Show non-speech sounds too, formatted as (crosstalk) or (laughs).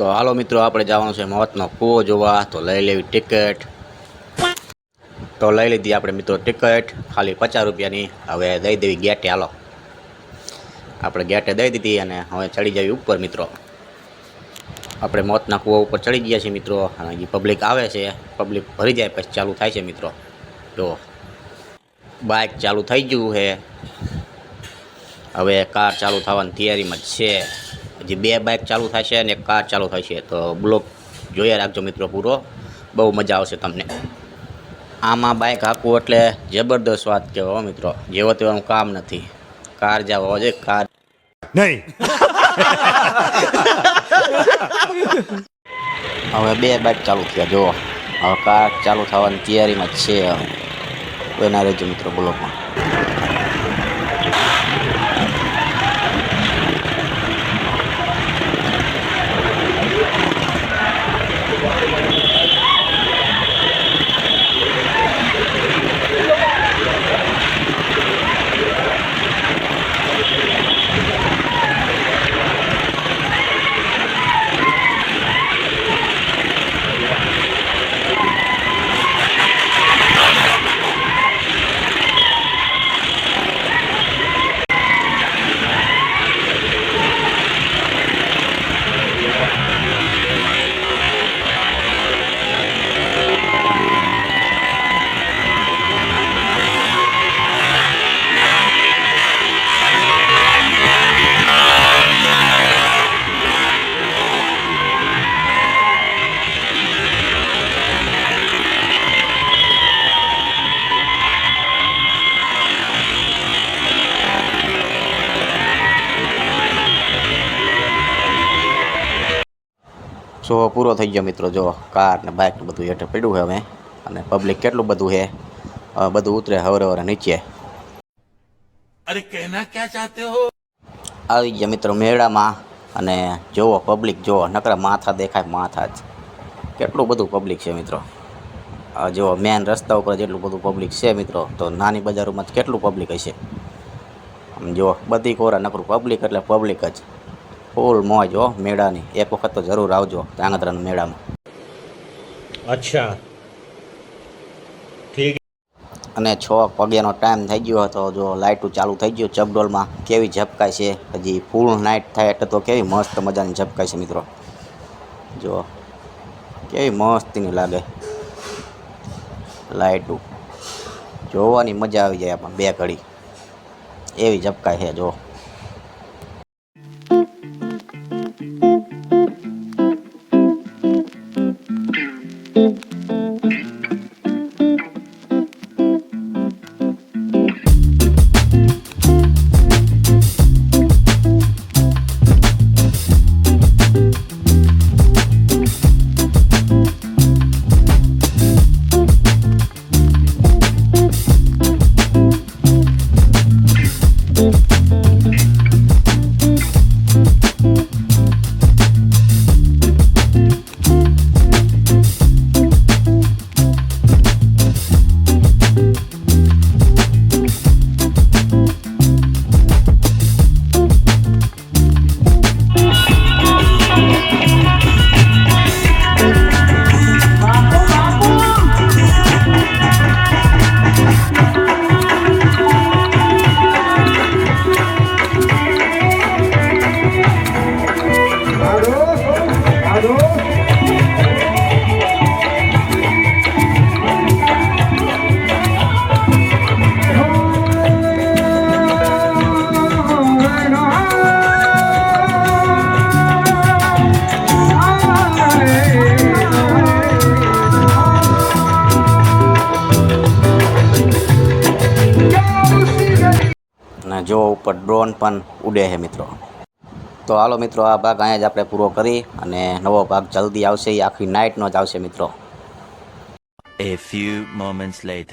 તો હાલો મિત્રો, આપણે જવાનું છે મોતનો કૂવો જોવા. તો લઈ લેવી ટિકિટ. તો લઈ લીધી આપણે મિત્રો ટિકિટ, ખાલી પચાસ રૂપિયાની. હવે દઈ દેવી ગેટે, હાલો. આપણે ગેટે દઈ દીધી અને હવે ચડી જવી ઉપર મિત્રો. આપણે મોતના કૂવા ઉપર ચડી ગયા છીએ મિત્રો, અને હજી પબ્લિક આવે છે. પબ્લિક ભરી જાય, પછી ચાલુ થાય છે મિત્રો. જો બાઇક ચાલુ થઈ ગયું છે. હવે કાર ચાલુ થવાની તૈયારીમાં જ છે. હજી બે બાઇક ચાલુ થશે અને એક કાર ચાલુ થશે. તો બ્લોક જોયા રાખજો મિત્રો પૂરો. બહુ મજા આવશે તમને. આમાં બાઇક હાંકવું એટલે જબરદસ્ત વાત કહેવાય મિત્રો. જેવો તેવાનું કામ નથી. કાર જાવ છે કાર નહીં. (laughs) હવે બે બાઇક ચાલુ થયા જુઓ. હવે કાર ચાલુ થવાની તૈયારીમાં છે. હવે કોઈના રહેજો મિત્રો બ્લોકમાં શો પૂરો થઈ ગયો મિત્રો. જો કાર ને બાઇક બધું હેઠળ પડ્યું છે હવે. અને પબ્લિક કેટલું બધું છે? બધું ઉતરે હવરે હવરે નીચે. અરે કહેના ક્યાં ચાહતે હો? આવી ગયા મિત્રો મેળામાં. અને જોવો પબ્લિક જોવો નકરા માથા દેખાય માથા જ. કેટલું બધું પબ્લિક છે મિત્રો. જો મેન રસ્તા ઉપર જેટલું બધું પબ્લિક છે મિત્રો તો નાની બજારોમાં જ કેટલું પબ્લિક હશે? આમ જુઓ બધી કોરા નકરું પબ્લિક એટલે પબ્લિક જ. ફૂલ મોજ હો મેળાની. એક વખત તો જરૂર આવજો ધ્રાંગધ્રાના મેળામાં. અચ્છા. ઠીક. અને છ વાગ્યાનો ટાઈમ થઈ ગયો હતો. જો લાઇટું ચાલુ થઈ ગયું ચકડોલમાં. કેવી ઝપકાય છે? હજી ફૂલ નાઇટ થાય એટલે તો કેવી મસ્ત મજાની ઝપકાય છે મિત્રો. જો કેવી મસ્તીની લાગે. લાઇટું જોવાની મજા આવી જાય આપણને બે ઘડી. એવી ઝપકાય છે જો. અને જો ઉપર ડ્રોન પણ ઉડે છે મિત્રો તો હાલો મિત્રો, આ ભાગ અહીંયા જ આપણે પૂરો કરી અને નવો ભાગ જલ્દી આવશે, એ આખી નાઇટનો જ આવશે મિત્રો A few moments later.